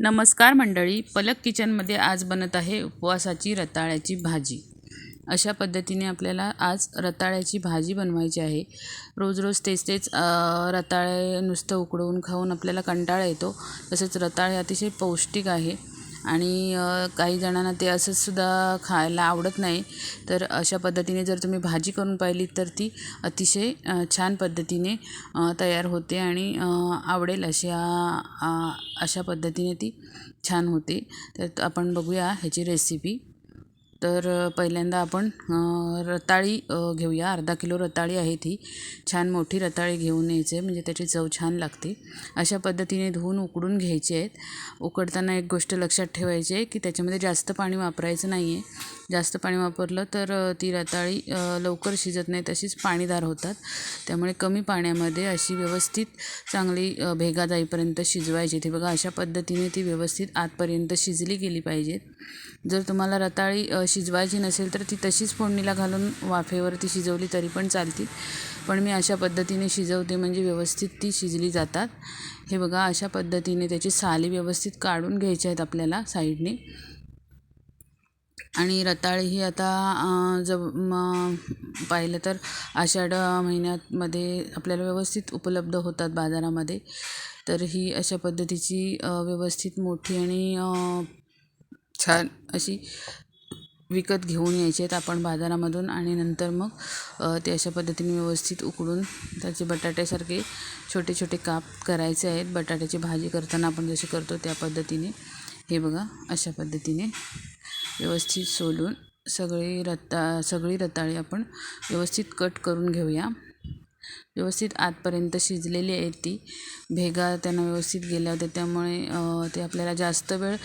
नमस्कार मंडळी पलक किचनमध्ये आज बनत आहे उपवासाची रताळ्याची भाजी. अशा पद्धतीने आपल्याला आज रताळ्याची भाजी बनवायची आहे. रोज रोज तेच तेच रताळे नुसतं उकडवून खाऊन आपल्याला कंटाळा येतो. तसेच रताळे अतिशय पौष्टिक आहे. आणि काही जणांना ते असंच सुद्धा खायला आवडत नाही. तर अशा पद्धतीने जर तुम्ही भाजी करून पाहिली तर ती अतिशय छान पद्धतीने तयार होते आणि आवडेल अशा अशा पद्धतीने ती छान होते. तर आपण बघूया ह्याची रेसिपी तर पहिल्यांदा आपण रताळी घेऊया. अर्धा किलो रताळी आहे ती. छान मोठी रताळी घेऊन यायचे. म्हणजे त्याची चव छान लागते. अशा पद्धतीने धुवून उकडून घ्यायचे आहेत. उकडताना एक गोष्ट लक्षात ठेवायची आहे की त्याच्यामध्ये जास्त पाणी वापरायचं नाही आहे जास्त पाणी वापरलं तर ती रताळी लवकर शिजत नाही. तशीच पाणीदार होतात. त्यामुळे कमी पाण्यामध्ये अशी व्यवस्थित चांगली भेगा जाईपर्यंत शिजवायची. ती बघा अशा पद्धतीने ती व्यवस्थित आतपर्यंत शिजली गेली पाहिजेत. जर तुम्हाला रताळी शिजवायची नसेल तर ती तशीच फोडणीला घालून वाफेवरती शिजवली तरी पण चालतील. पण मी अशा पद्धतीने शिजवते म्हणजे व्यवस्थित ती शिजली जातात. हे बघा अशा पद्धतीने त्याची साली व्यवस्थित काढून घ्यायची आहेत आपल्याला साईडने. आणि रताळी ही आता जब म पाहिलं तर आषाढ महिन्यामध्ये आपल्याला व्यवस्थित उपलब्ध होतात बाजारामध्ये. तर ही अशा पद्धतीची व्यवस्थित मोठी आणि छान अशी विकत घेऊन यायचे आहेत आपण बाजारामधून आणि नंतर मग ते अशा पद्धतीने व्यवस्थित उकडून त्याचे बटाट्यासारखे छोटे छोटे काप करायचे आहेत. बटाट्याची भाजी करताना आपण जशी करतो त्या पद्धतीने. हे बघा अशा पद्धतीने व्यवस्थित सोलून सगळी रता सगळी रताळी आपण व्यवस्थित कट करून घेऊया. व्यवस्थित आतपर्यंत शिजलेली आहे ती. भेगा त्यांना व्यवस्थित गेल्या होत्या. त्यामुळे ते आपल्याला जास्त वेळ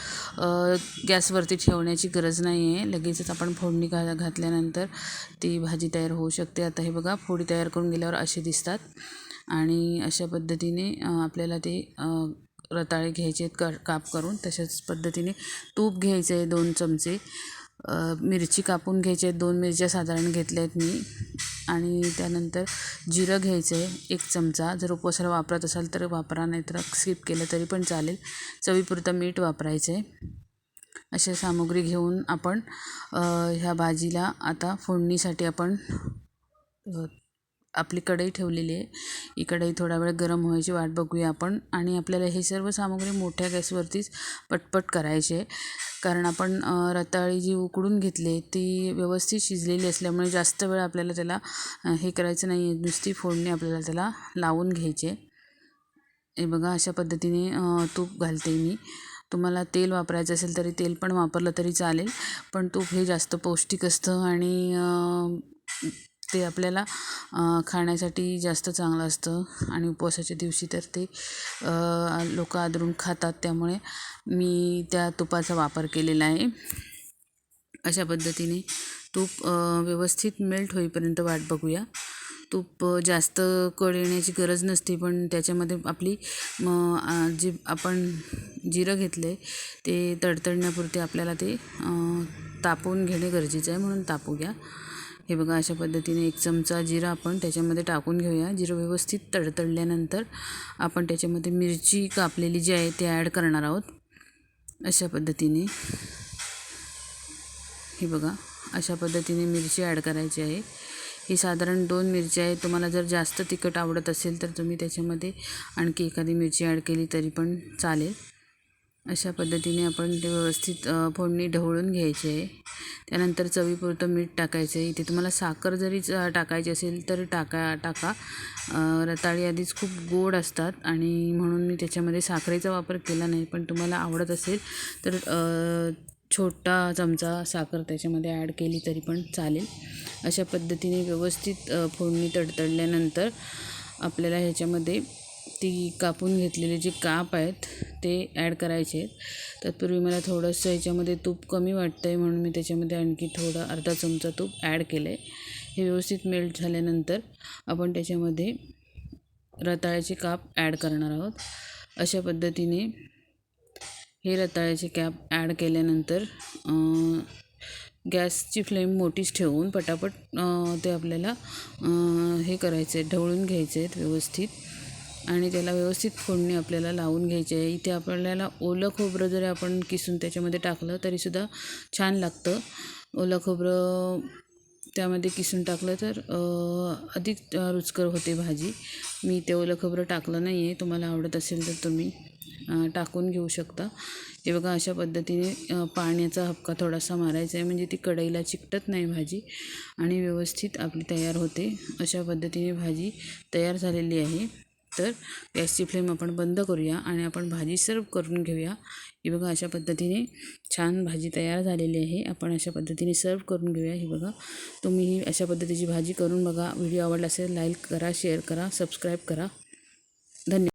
गॅसवरती ठेवण्याची गरज नाही आहे. लगेचच आपण फोडणी घा घातल्यानंतर ती भाजी तयार होऊ शकते. आता हे बघा फोडी तयार करून गेल्यावर असे दिसतात. आणि अशा पद्धतीने आपल्याला ते रताळे घ्यायचे आहेत का काप करून. तशाच पद्धतीने तूप घ्यायचं आहे दोन चमचे. मिरची कापून घ्यायची आहेत. दोन मिरच्या साधारण घेतल्या आहेत मी. आणि त्यानंतर जिरं घ्यायचं आहे एक चमचा. जर उपवासाला वापरत असाल तर वापरा नाहीतर स्किप केलं तरी पण चालेल. चवीपुरतं मीठ वापरायचं आहे. अशा सामुग्री घेऊन आपण ह्या भाजीला आता फोडणीसाठी आपण आपली कढई ठेवलेली आहे. ही कढई थोडा वेळ गरम व्हायची वाट बघूया आपण. आणि आपल्याला हे सर्व सामग्री मोठ्या गॅसवरतीच पटपट करायची आहे. कारण आपण रताळी जी उकडून घेतली ती व्यवस्थित शिजलेली असल्यामुळे जास्त वेळ आपल्याला त्याला हे करायचं नाही आहे. नुसती फोडणी आपल्याला त्याला लावून घ्यायची आहे. हे बघा अशा पद्धतीने तूप घालते मी. तुम्हाला तेल वापरायचं असेल तरी तेल पण वापरलं तरी चालेल. पण तूप हे जास्त पौष्टिक असतं आणि ते आपल्याला खाण्यासाठी जास्त चांगलं असतं आणि उपवासाच्या दिवशी तर ते लोक आदरून खातात. त्यामुळे मी त्या तुपाचा वापर केलेला आहे. अशा पद्धतीने तूप व्यवस्थित मेल्ट होईपर्यंत वाट बघूया. तूप जास्त कळ येण्याची गरज नसते पण त्याच्यामध्ये आपली म जी जे आपण जिरं घेतलं आहे ते तडतडण्यापुरते आपल्याला ते तापवून घेणे गरजेचं आहे म्हणून तापू घ्या हे बघा अशा पद्धतीने एक चमचा जिरा आपण त्याच्यामध्ये टाकून घेऊया. जिरं व्यवस्थित तडतडल्यानंतर आपण त्याच्यामध्ये मिरची कापलेली जी आहे ती ॲड करणार आहोत. अशा पद्धतीने. हे बघा अशा पद्धतीने मिरची ॲड करायची आहे. ही साधारण दोन मिरची आहे. तुम्हाला जर जास्त तिखट आवडत असेल तर तुम्ही त्याच्यामध्ये आणखी एखादी मिरची ॲड केली तरी पण चालेल. अशा पद्धतीने आपण ते व्यवस्थित फोडणी ढवळून घ्यायचे. आहे त्यानंतर चवीपुरतं मीठ टाकायचं. आहे इथे तुम्हाला साखर जरी च- टाकायची असेल तर टाका टाका. रताळी आधीच खूप गोड असतात आणि म्हणून मी त्याच्यामध्ये साखरेचा वापर केला नाही. पण तुम्हाला आवडत असेल तर छोटा चमचा साखर त्याच्यामध्ये ॲड केली तरी पण चालेल. अशा पद्धतीने व्यवस्थित फोडणी तडतडल्यानंतर आपल्याला ह्याच्यामध्ये ती कापून घेतलेले जे काप आहेत ते ॲड करायचे आहेत. तत्पूर्वी मला थोडंसं याच्यामध्ये तूप कमी वाटतं आहे म्हणून मी त्याच्यामध्ये आणखी थोडं अर्धा चमचा तूप ॲड केलं आहे हे व्यवस्थित मेल्ट झाल्यानंतर आपण त्याच्यामध्ये रताळ्याचे काप ॲड करणार आहोत. अशा पद्धतीने हे रताळ्याचे कॅप ॲड केल्यानंतर गॅसची फ्लेम मोठीच ठेवून पटापट ते आपल्याला हे करायचे आहेत ढवळून घ्यायचे आहेत व्यवस्थित. आणि त्याला व्यवस्थित फोडणी आपल्याला लावून घ्यायची आहे. इथे आपल्याला ओलं खोबरं जरी आपण किसून त्याच्यामध्ये टाकलं तरीसुद्धा छान लागतं. ओलं खोबरं त्यामध्ये किसून टाकलं तर अधिक रुचकर होते भाजी. मी ते ओलं खोबरं टाकलं नाही आहे तुम्हाला आवडत असेल तर तुम्ही टाकून घेऊ शकता. हे बघा अशा पद्धतीने पाण्याचा हपका थोडासा मारायचा आहे. म्हणजे ती कढईला चिकटत नाही भाजी आणि व्यवस्थित आपली तयार होते. अशा पद्धतीने भाजी तयार झालेली आहे. तर गॅसची फ्लेम आपण बंद करूया आणि आपण भाजी सर्व करून घेऊया. ही बघा अशा पद्धतीने छान भाजी तयार झालेली आहे. आपण अशा पद्धतीने सर्व करून घेऊया. ही बघा तुम्ही ही अशा पद्धतीची भाजी करून बघा. व्हिडिओ आवडला असेल लाईक करा शेअर करा सबस्क्राईब करा. धन्यवाद.